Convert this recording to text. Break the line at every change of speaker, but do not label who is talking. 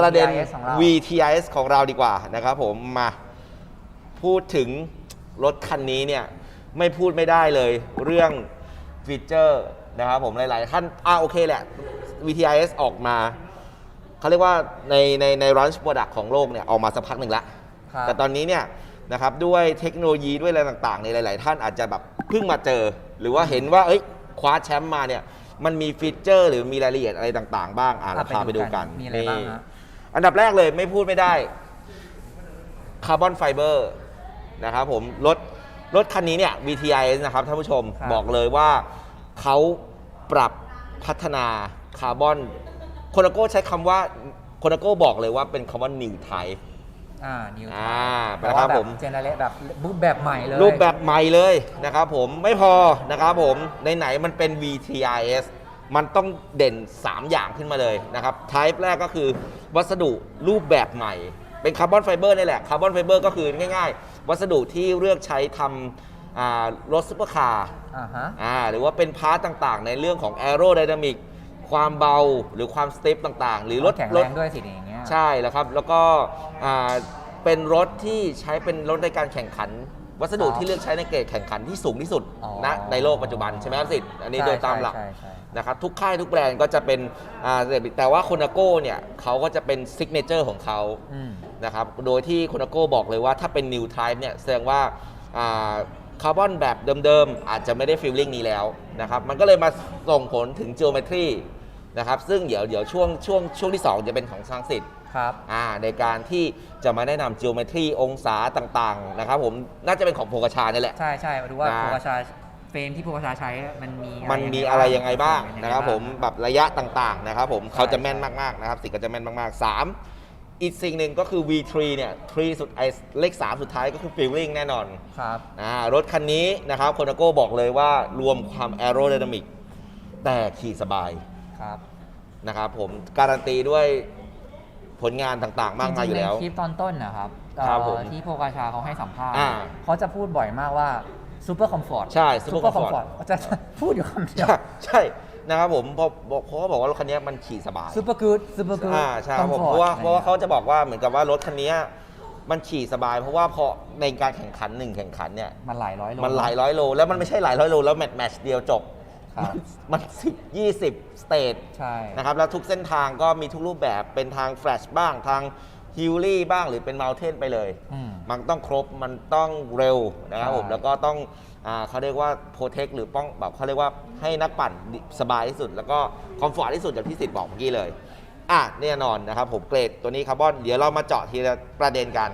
ประเด็น
VTIS ของเรา
VTIS ของเราดีกว่านะครับผมมาพูดถึงรถคันนี้เนี่ยไม่พูดไม่ได้เลยเรื่องฟีเจอร์นะครับผมหลายๆท่านอ่าโอเคแหละ VTIS ออกมาเขาเรียกว่าในในใน launch product ของโลกเนี่ยออกมาสักพักหนึ่งแล้ว
ครับ
แต่ตอนนี้เนี่ยนะครับด้วยเทคโนโลยีด้วยอะไรต่างๆในหลาย ๆ ท่านอาจจะแบบเพิ่งมาเจอ หรือว่าเห็นว่าเอ้ยคว้าแชมป์มาเนี่ยมันมีฟีเจอร์หรือมีรายละเอียดอะไรต่าง ๆ บ้างอะเราพาไปดูกัน
มีอะไรบ้างฮะ
อันดับแรกเลยไม่พูดไม่ได้คาร์บอนไฟเบอร์นะครับผมรถรถคันนี้เนี่ย VTIS นะครับท่านผู้ชม
ครับ
บอกเลยว่าเขาปรับพัฒนาคาร์บอนโคนาโก้ใช้คำว่าโคนาโก้บอกเลยว่าเป็นคำว่า new type
อ่า นิว
อ่า
แปล
นะค
ว่า
รับ
แบ
ผ
บ
ม
เจเนเรตแบบรูปแบบใหม่เลย
รูปแบบใหม่เลยนะครับผมไม่พอนะครับผมไหนๆมันเป็น VTIS มันต้องเด่น 3 อย่างขึ้นมาเลยนะครับ type แรกก็คือวัสดุรูปแบบใหม่ เป็นคาร์บอนไฟเบอร์นี่แหละคาร์บอนไฟเบอร์ก็คือง่ายๆ วัสดุที่เลือกใช้ทำอ่ารถซุปเปอร์คาร์
อ่าฮะ
อ่าหรือว่าเป็นพาร์ตต่างๆ ในเรื่องของ a e r o d y n a m i c ความเบาหรือความสเตปต่างๆ หรือรถ
แข็ง
ร
แร
ถ
งด้วยสิอย่างเงี้ย
ใช่แล้วครับ แล้วก็อ่าเป็นรถที่ใช้เป็นรถในการแข่งขัน วัสดุ
ครับ
ที่เลือกใช้ในเกรดแข่งขันที่สูงที่สุด
อ๋อ
นะในโลกปัจจุบันใช่ไหมครับสิทธิ์อันนี้
ใช่
โดยตามหลัก
ใช่ใช่
นะครับทุกค่ายทุกแบรนด์ก็จะเป็นอ่าแต่ว่าโคนาโก้เนี่ยเขาก็จะเป็นซิกเนเจอร์ของเขา
อืม
นะครับ โดยที่โคนาโก้บอกเลยว่าถ้าเป็น New Type เนี่ยแสดงว่าคาร์บอนแบบเดิมๆ อาจจะไม่ได้ฟีลลิ่งนี้แล้วนะครับ มันก็เลยมาส่งผลถึง geometry นะครับ ซึ่งเดี๋ยวเดี๋ยวช่วงช่วงช่วงที่ 2 จะเป็นของทางสิทธิ์
ครับ
อ่าในการที่จะมาแนะนำ geometry องศาต่างๆนะครับผมน่าจะเป็นของโพกชานี่แหละ
ใช่ใช่มาดูว่า
นะ
ภูกระชาเฟรมที่ภูกระชาใช้มันมี
มันมีอะไรยังไงบ้าง
เป็
นะครับผม
ยังไงาง
แบบระยะต่างๆนะครับผม
ใช่
เขาจะแม่นมากๆนะครับสิทธิ์ก็จะแม่นมากๆ 3 อีกสิ่งหนึ่งก็คือ V3 เนี่ย3สุดไอเลข 3 สุดท้ายก็คือ feeling แน่นอน
ครับ
อ่ารถคันนี้นะครับโคนาโก้บอกเลยว่ารวมความ aerodynamic แต่ขี่สบาย
ครับ
นะครับผมการันตีด้วย ผลงานต่างๆ มากมายอยู่แล้ว
จริงๆในคลิปตอนต้นนะครับ
ครับผม
เอ่อที่ภูกระชาเขาให้สัมภาษณ์
อ่า
เขาจะพูดบ่อยมากว่าซูเปอร์คอมฟอร์ต
ใช่ super comfort
จะพูดอยู่คำเดียว
ใช่ใช่นะครับผมเพราะบอกเขาก็บอกว่ารถคันนี้มันขี่สบาย
ซูเปอร์กูดซูเปอร์กูด
อ่าใช่ครับผมเพราะว่าเพราะว่าเขาจะบอกว่าเหมือนกับว่ารถคันนี้มันขี่สบาย เพราะว่าพอในการแข่งขันหนึ่งแข่งขันเนี่ย
มันหลายร้อยโล
มันหลายร้อยโลแล้วมันไม่ใช่หลายร้อยโลแล้วแมตช์แมตช์เดียวจบ
ครับ
มันมันสิบยี่สิบสเตท
ใช่
นะครับ แล้วทุกเส้นทางก็มีทุกรูปแบบเป็นทางแฟลชบ้างทางฮิลลี่บ้างหรือเป็นมาลเทนไปเลย
อืม
มันต้องครบมันต้องเร็วนะครับผม
ใช่
แล้วก็ต้องอ่าเขาเรียกว่าโปรเทคหรือป้องแบบเขาเรียกว่าให้นักปั่นสบายที่สุด แล้วก็คอมฟอร์ตที่สุดอย่างที่สิทธิ์บอกเมื่อกี้เลย อะแน่นอนนะครับผมเกรดตัวนี้คาร์บอนเดี๋ยวเรามาเจาะทีละประเด็นกัน